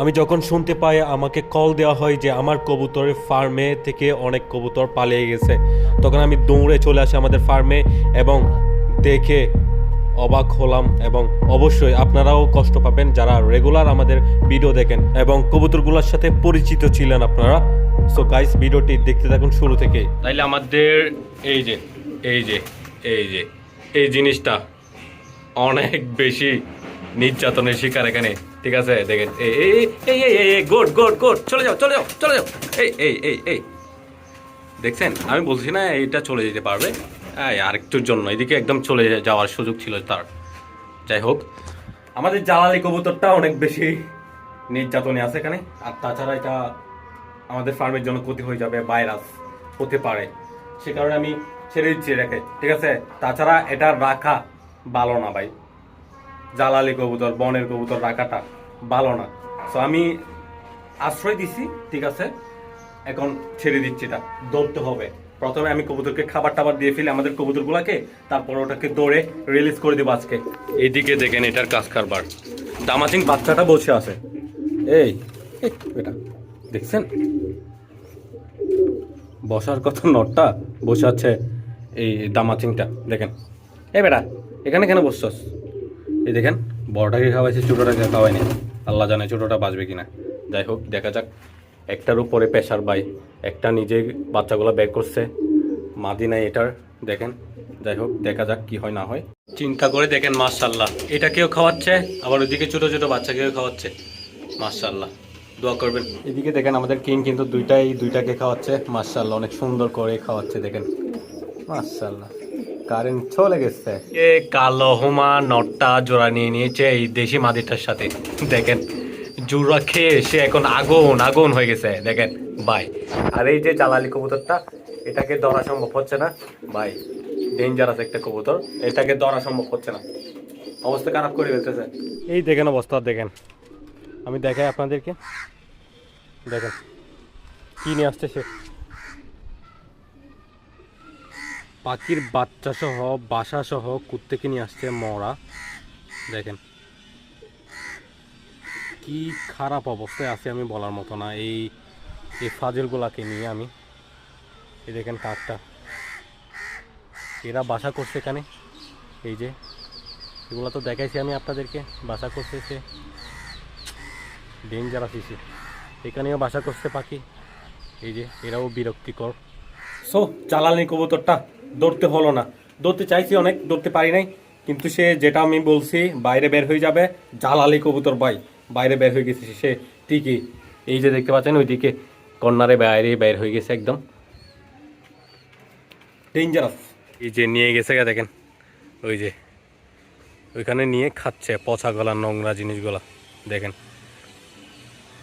আমি যখন শুনতে পাই, আমাকে কল দেওয়া হয় যে আমার কবুতরের ফার্মে থেকে অনেক কবুতর পালিয়ে গেছে। তখন আমি দৌড়ে চলে আসি আমাদের ফার্মে এবং দেখে অবাক হলাম এবং অবশ্যই আপনারাও কষ্ট পাবেন যারা রেগুলার আমাদের ভিডিও দেখেন এবং কবুতরগুলোর সাথে পরিচিত ছিলেন আপনারা। সো গাইস ভিডিওটি দেখতে থাকুন শুরু থেকে। তাইলে আমাদের এই যে এই যে এই যে, এই জিনিসটা অনেক বেশি নির্যাতনের শিকার এখানে। ঠিক আছে, দেখেন, এই এই এই গুড গুড গুড চলে যাও চলে যাও চলে যাও, এই এই এই এই। দেখছেন, আমি বলছি না এইটা চলে যেতে পারবে আরেকটুর জন্য, এদিকে একদম চলে যাওয়ার সুযোগ ছিল তার। যাই হোক, আমাদের জ্বালালি কবুতরটা অনেক বেশি নির্যাতনে আছে এখানে, আর তাছাড়া এটা আমাদের ফার্মের জন্য ক্ষতি হয়ে যাবে, ভাইরাস হতে পারে, সে কারণে আমি ছেড়ে দিচ্ছি রেখে ঠিক আছে? তাছাড়া এটা রাখা ভালো না ভাই। জ্বালালি কবুতর বনের কবুতর রাখাটা ভালো না। সো আমি আশ্রয় দিছি ঠিক আছে? এখন ছেড়ে দিচ্ছি এটা। দৌড়তে হবে। প্রথমে আমি কবুতরকে খাবার টাবার দিয়ে ফেলি আমাদের কবুতরগুলোকে তারপর ওটাকে দৌড়ে রিলিজ করে দেবো আজকে। এইদিকে দেখেন এটার কাজ কারবার। দামাচিং বাচ্চাটা বসে আছে। এই এটা দেখছেন? বসার কথা নটটা বসে আছে এই দামাচিংটা দেখেন। এই বেটা এখানে কেন বসছস? এই দেখেন, বড়টাকে খাওয়াইছে, ছোটোটাকে খাওয়াইনি। আল্লাহ জানে ছোটোটা বাঁচবে কিনা। যাই হোক, দেখা যাক। একটার উপরে প্রেশার বাই একটা নিজে বাচ্চাগুলো বের করছে, মাদি নাই এটার, দেখেন। যাই হোক, দেখা যাক কি হয় না হয়। চিন্তা করে দেখেন মার্শাল্লাহ এটাকেও খাওয়াচ্ছে, আবার ওইদিকে ছোটো ছোটো বাচ্চাকেও খাওয়াচ্ছে। মার্শাল্লাহ দোয়া করবেন। এদিকে দেখেন, আমাদের কিং কিন্তু দুইটাই, দুইটাকে খাওয়াচ্ছে। মার্শাল্লাহ অনেক সুন্দর করে খাওয়াচ্ছে, দেখেন। মার্শাল্লাহ কারেন্ট চলে গেছে। এ কালো হুমা নটটা জোড়া নিয়ে নিয়েছে এই দেশি মাদিটার সাথে। দেখেন জোড়া খেয়ে সে এখন আগুন আগুন হয়ে গেছে। দেখেন ভাই আর এই যে জালালি কবুতরটা এটাকে ধরা সম্ভব হচ্ছে না। ভাই ডেঞ্জারাস একটা কবুতর। এটাকে ধরা সম্ভব হচ্ছে না। অবস্থা খারাপ করে ফেলতেছে। এই দেখেন অবস্থা দেখেন। আমি দেখাই আপনাদেরকে। দেখেন কি নিয়ে আসছে সে। পাখির বাচ্চা সহ বাসা সহ কুত্তেকে নিয়ে আসছে মরা। দেখেন। কি খারাপ অবস্থায় আছে আমি বলার মতো না। এই এই ফাজলগুলাকে নিয়ে আমি, এই দেখেন কাকটা। এরা বাসা করছে এখানে। এই যে, এগুলো তো দেখাইছি আমি আপনাদেরকে। বাসা করছে সে। ডেঞ্জারাস ইসি এখানেও বাসা করছে পাখি। এই যে, এরাও বিরক্তিকর। সো জ্বালানি কবুতরটা। দৌড়তে হলো না। দৌড়তে চাইছি অনেক দৌড়তে পারি নাই। কিন্তু সে যেটা আমি বলছি, বাইরে বের হয়ে যাবে। জ্বালালি কবুতর ভাই, বাইরে বের হয়ে গেছে সে। ঠিকই। এই যে দেখতে পাচ্ছেন, ওইদিকে কর্নারে বাইরে বের হয়ে গেছে একদম। ডেঞ্জারাস এই যে নিয়ে গেছে গা, দেখেন। ওই যে, ওইখানে নিয়ে খাচ্ছে পচা গলা, নোংরা জিনিসগুলা। দেখেন।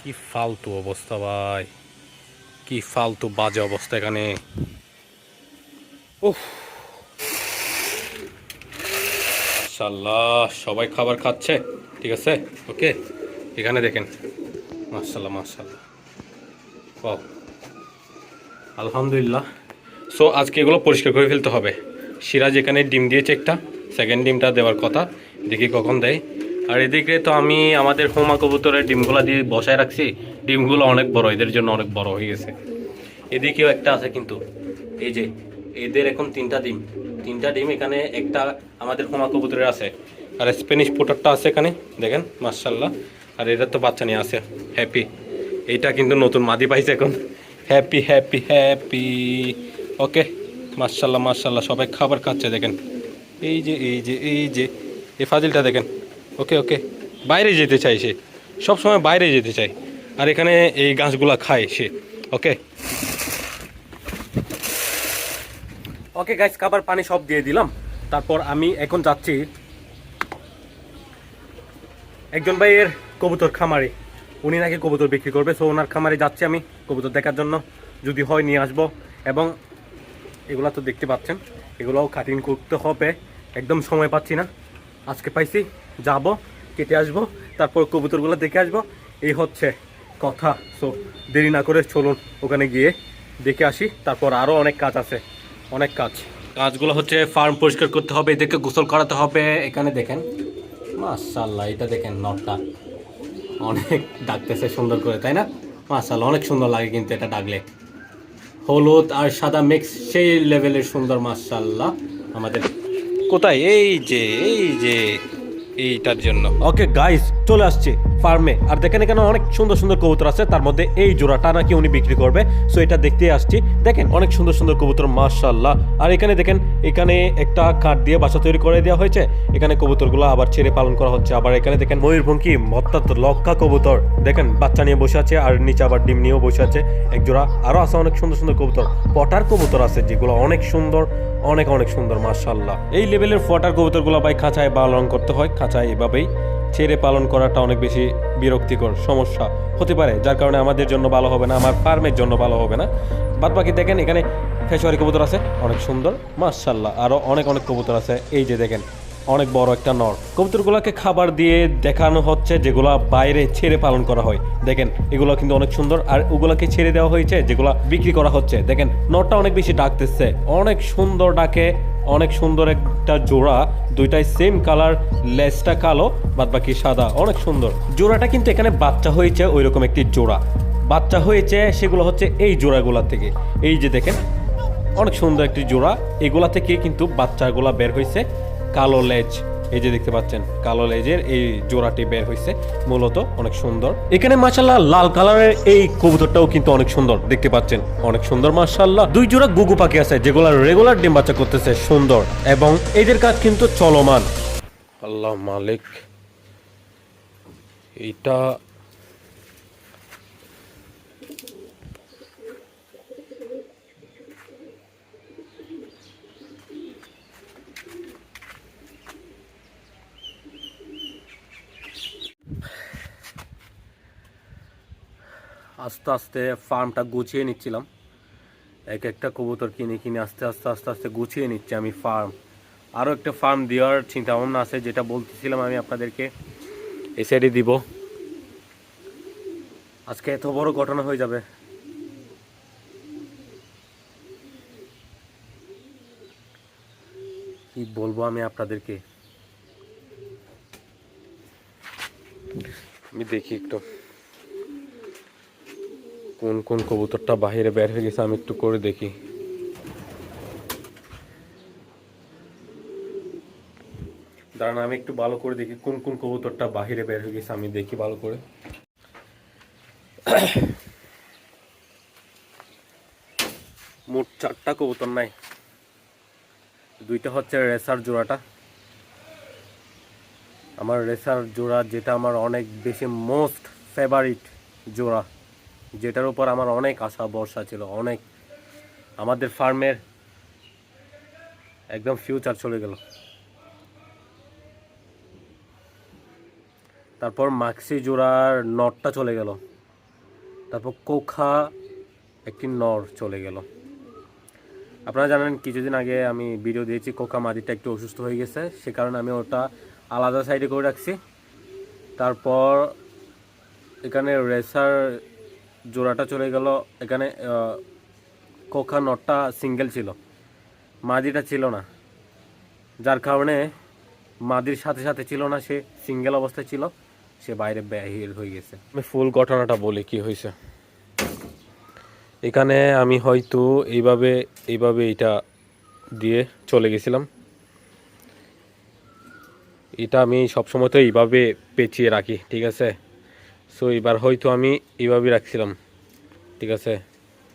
কি ফালতু অবস্থা ভাই। কি ফালতু বাজে অবস্থা এখানে। সবাই খাবার খাচ্ছে? ঠিক আছে? ওকে, এখানে দেখেন। মাশাল্লাহ মাশাল্লাহ ও আলহামদুলিল্লাহ। সো, আজকে এগুলো পরিষ্কার করে ফেলতে হবে। সিরাজ এখানে ডিম দিয়েছে একটা। সেকেন্ড ডিমটা দেওয়ার কথা। দেখি কখন দেয়। আর এদিকে তো আমি আমাদের হোমা কবুতরের ডিমগুলো দিয়ে বসায় রাখছি। ডিমগুলো অনেক বড়, এদের জন্য অনেক বড় হয়ে গেছে। এদিকেও একটা আছে কিন্তু। এই যে এদের এখন তিনটা ডিম। তিনটা ডিম এখানে একটা আমাদের হোমা কবুতরের আছে। আর স্প্যানিশ পোটারটা আছে এখানে, দেখেন মার্শাল্লাহ আর এটা তো বাচ্চা নিয়ে আছে হ্যাপি এইটা কিন্তু নতুন মাদি পাইছে এখন। হ্যাপি হ্যাপি হ্যাপি ওকে মার্শাল্লাহ মার্শাল্লাহ সবাই খাবার খাচ্ছে, দেখেন। এই যে এই যে এই যে, এই ফাজিলটা দেখেন। ওকে ওকে বাইরে যেতে চাই সে। সবসময় বাইরে যেতে চাই আর এখানে এই গাছগুলা খায় সে। ওকে ওকে গাছ খাবার পানি সব দিয়ে দিলাম। তারপর আমি এখন যাচ্ছি একজন ভাইয়ের কবুতর খামারে। উনি নাকি কবুতর বিক্রি করবে সো ওনার খামারে যাচ্ছি আমি কবুতর দেখার জন্য। যদি হয়, নিয়ে আসব। এবং এগুলা তো দেখতে পাচ্ছেন, এগুলোও কাটিং করতে হবে। একদম সময় পাচ্ছি না। আজকে পাইছি, যাব, কেটে আসব, তারপর কবুতরগুলো দেখে আসব। এই হচ্ছে কথা। সো দেরি না করে চলুন ওখানে গিয়ে দেখে আসি। তারপর আরও অনেক কাজ আছে। অনেক কাজ। কাজগুলো হচ্ছে ফার্ম পরিষ্কার করতে হবে, এদেরকে গোসল করাতে হবে। এখানে দেখেন মাশাল্লাহ এটা দেখেন নটটা। অনেক ডাকতেছে সুন্দর করে, তাই না? মাশাল্লাহ অনেক সুন্দর লাগে কিন্তু এটা ডাকলে। হলুদ আর সাদা মিক্স সেই লেভেলের সুন্দর মাশাল্লাহ আমাদের। কোথায়? এই যে এই যে, এইটার জন্য। ওকে গাইস চলে আসছে। ফার্মে। আর দেখেন এখানে অনেক সুন্দর সুন্দর কবুতর আছে, তার মধ্যে এই জোড়াটা নাকি উনি বিক্রি করবে। সো এটা দেখতে আসছি। দেখেন, অনেক সুন্দর সুন্দর কবুতর মাশাল্লাহ আর এখানে দেখেন, এখানে একটা কাঠ দিয়ে বাসা তৈরি করে দেওয়া হয়েছে। এখানে কবুতরগুলো আবার ছেড়ে পালন করা হচ্ছে। আবার এখানে দেখেন, ময়ূরভঙ্গি, অর্থাৎ লক্ষা কবুতর। দেখেন, বাচ্চা নিয়ে বসে আছে, আর নিচে আবার ডিম নিয়েও বসে আছে এক জোড়া। আরও আছে অনেক সুন্দর সুন্দর কবুতর। পটার কবুতর আছে, যেগুলো অনেক সুন্দর, অনেক অনেক সুন্দর মাশাল্লাহ এই লেভেলের ফটার কবুতরগুলো ভাই খাঁচায় পালন করতে হয়। খাঁচায় এভাবেই ছেড়ে পালন করাটা অনেক বেশি বিরক্তিকর সমস্যা হতে পারে, যার কারণে আমাদের জন্য ভালো হবে না, আমার ফার্মের জন্য ভালো হবে না। বাদ বাকি দেখেন, এখানে ফেসওয়ারি কবুতর আছে, অনেক সুন্দর মাশাল্লাহ আরও অনেক অনেক কবুতর আছে। এই যে দেখেন, অনেক বড় একটা নর। কবুতরগুলোকে খাবার দিয়ে দেখানো হচ্ছে যেগুলা বাইরে ছেড়ে পালন করা হয়। দেখেন, এগুলো কিন্তু অনেক সুন্দর, আর ওগুলোকে ছেড়ে দেওয়া হয়েছে যেগুলা বিক্রি করা হচ্ছে। দেখেন, নরটা অনেক বেশি ডাকতেছে, অনেক সুন্দর ডাকে অনেক সুন্দর একটা জোড়া, দুইটাই সেম কালার লেসটা কালো বাদ বাকি সাদা, অনেক সুন্দর। জোড়াটা কিন্তু এখানে বাচ্চা হয়েছে ওই রকম একটি জোড়া। বাচ্চা হয়েছে সেগুলো হচ্ছে এই জোড়াগুলা থেকে। এই যে দেখেন, অনেক সুন্দর একটি জোড়া। এগুলা থেকে কিন্তু বাচ্চাগুলা বের হয়েছে। কালো লেজ এই যে দেখতে পাচ্ছেন, কালো লেজের এই জোড়াটি বের হয়েছে মূলত অনেক সুন্দর। এখানে মাসাল্লাহ লাল কালারের এই কবুতরটাও কিন্তু অনেক সুন্দর, দেখতে পাচ্ছেন, অনেক সুন্দর মাসাল্লাহ দুই জোড়া গুগু পাখি আছে, যেগুলো রেগুলার ডিম বাচ্চা করতেছে, সুন্দর, এবং এদের কাজ কিন্তু চলমান। আল্লাহ মালিক, এইটা আস্তে আস্তে ফার্মটা গুছিয়ে নিচ্ছিলাম। এক একটা কবুতর কিনে কিনে আস্তে আস্তে আস্তে আস্তে গুছিয়ে নিচ্ছি আমি ফার্ম আরও একটা ফার্ম দেওয়ার চিন্তা ভাবনা আছে, যেটা বলতেছিলাম আমি আপনাদেরকে। এই সাইডে দিব। আজকে এত বড় ঘটনা হয়ে যাবে। কি বলব আমি আপনাদেরকে? আমি দেখি একটু। কোন কোন কবুতরটা বাহিরে বের হয়ে গেছে আমি একটু করে দেখি। দাঁড়ান, আমি একটু ভালো করে দেখি কোন কোন কবুতরটা বাহিরে বের হয়ে গেছে, আমি দেখি ভালো করে। মোট চারটা কবুতর নাই। দুইটা হচ্ছে রেসার জোড়াটা। আমার রেসার জোড়া, যেটা আমার অনেক বেশি মোস্ট ফেভারিট জোড়া। যেটার উপর আমার অনেক আশা, ভরসা ছিল, অনেক। আমাদের ফার্মের একদম ফিউচার চলে গেল। তারপর মাক্সি জোড়ার নটটা চলে গেল। তারপর কোখা একটি নর চলে গেল। আপনারা জানেন, কিছুদিন আগে আমি ভিডিও দিয়েছি কোকা মাদিটা একটু অসুস্থ হয়ে গেছে, সে কারণে আমি ওটা আলাদা সাইডে করে রাখছি। তারপর এখানে রেসার জোড়াটা চলে গেল, এখানে কোকা নটটা সিঙ্গেল ছিল। মাদিটা ছিল না। যার কারণে মাদির সাথে সাথে ছিল না, সে সিঙ্গেল অবস্থায় ছিল, সে বাইরে বাহির হয়ে গেছে। আমি ফুল ঘটনাটা বলি কি হয়েছে। এখানে আমি হয়তো এইভাবে এইভাবে এটা দিয়ে চলে গেছিলাম। এটা আমি সবসময় তো এইভাবে পেঁচিয়ে রাখি, ঠিক আছে? সো এবার হয়তো আমি এইভাবে রাখছিলাম। ঠিক আছে?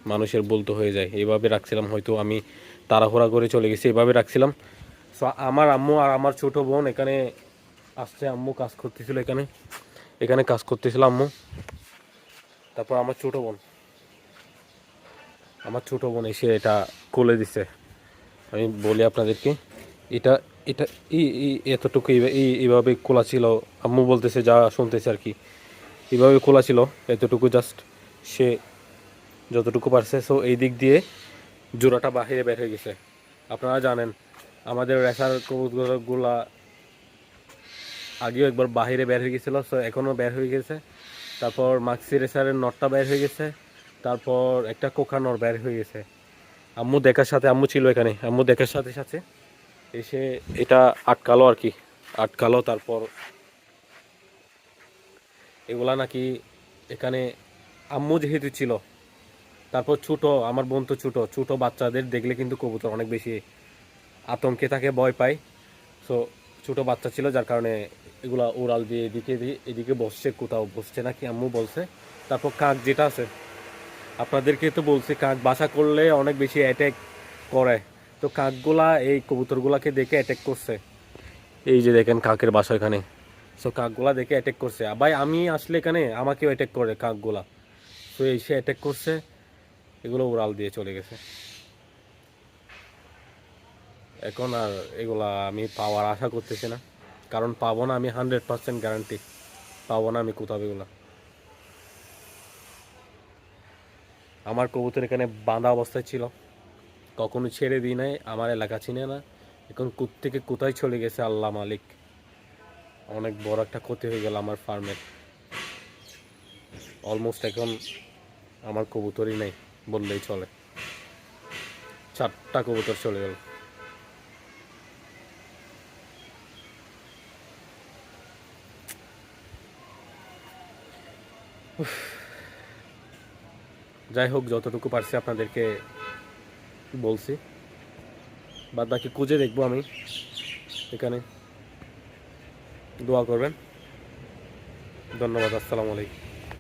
মানুষের বলতে হয়ে যায়। এইভাবে রাখছিলাম। হয়তো আমি তাড়াহুড়া করে চলে গেছি এইভাবে রাখছিলাম। সো আমার আম্মু আর আমার ছোট বোন এখানে আসছে। আম্মু কাজ করতেছিল এখানে। এখানে কাজ করতেছিল আম্মু। তারপর আমার ছোট বোন। আমার ছোট বোন এসে এটা খুলে দিছে। আমি বলি আপনাদেরকে, এটা এটা এতটুকু এই- এই, এইভাবে খোলা ছিল। আম্মু বলতেছে, যা শুনতেছে আর কি। এইভাবে খোলা ছিল, এতটুকু জাস্ট সে যতটুকু পারছে। সো এই দিক দিয়ে জোড়াটা বাহিরে বের হয়ে গেছে। আপনারা জানেন, আমাদের রেসার কবুতরগুলা আগেও একবার বাহিরে বের হয়ে গেছিল সো এখনও বের হয়ে গেছে। তারপর মাক্সি রেসারের নটটা বের হয়ে গেছে, তারপর একটা কোকা নর বের হয়ে গেছে। আম্মু দেখার সাথে, আম্মু ছিল এখানে, আম্মু দেখার সাথে সাথে এসে এটা আটকালো আর কি, আটকালো, তারপর এগুলা নাকি এখানে আম্মু যেহেতু ছিল, তারপর ছোট, আমার বোন তো ছোট ছোট বাচ্চাদের দেখলে কিন্তু কবুতর অনেক বেশি আতঙ্কে থাকে, ভয় পায়। সো ছোট বাচ্চা ছিল, যার কারণে এগুলা ওরাল দিয়ে এদিকে দিয়ে এদিকে বসছে, কোথাও বসছে নাকি আম্মু বলছে। তারপর কাক যেটা আছে, আপনাদেরকে তো বলছি, কাক বাসা করলে অনেক বেশি অ্যাটাক করে। তো কাকগুলা, এই কবুতরগুলাকে দেখে অ্যাটাক করছে। এই যে দেখেন কাকের বাসা এখানে। সো কাকগুলা দেখে অ্যাটাক করছে। ভাই, আমি আসলে এখানে, আমাকেও অ্যাটাক করে কাকগুলা। তো এসে অ্যাটাক করছে, এগুলো উড়াল দিয়ে চলে গেছে। এখন আর এগুলা আমি পাওয়ার আশা করতেছি না। কারণ পাবো না আমি হান্ড্রেড পার্সেন্ট গ্যারান্টি পাবো না আমি কোথাও এগুলা। আমার কবুতর এখানে বাঁধা অবস্থায় ছিল। কখনো ছেড়ে দিই নাই, আমার এলাকা চিনে না। এখন থেকে কোথায় চলে গেছে আল্লাহ মালিক। অনেক বড় একটা ক্ষতি হয়ে গেল আমার ফার্মের অলমোস্ট এখন আমার কবুতরই নেই বললেই চলে। চারটা কবুতর চলে গেল। যাই হোক, যতটুকু পারছি আপনাদেরকে বলছি। বাদ বাকি খুঁজে দেখব আমি এখানে। দোয়া করবেন। ধন্যবাদ আসসালামু আলাইকুম।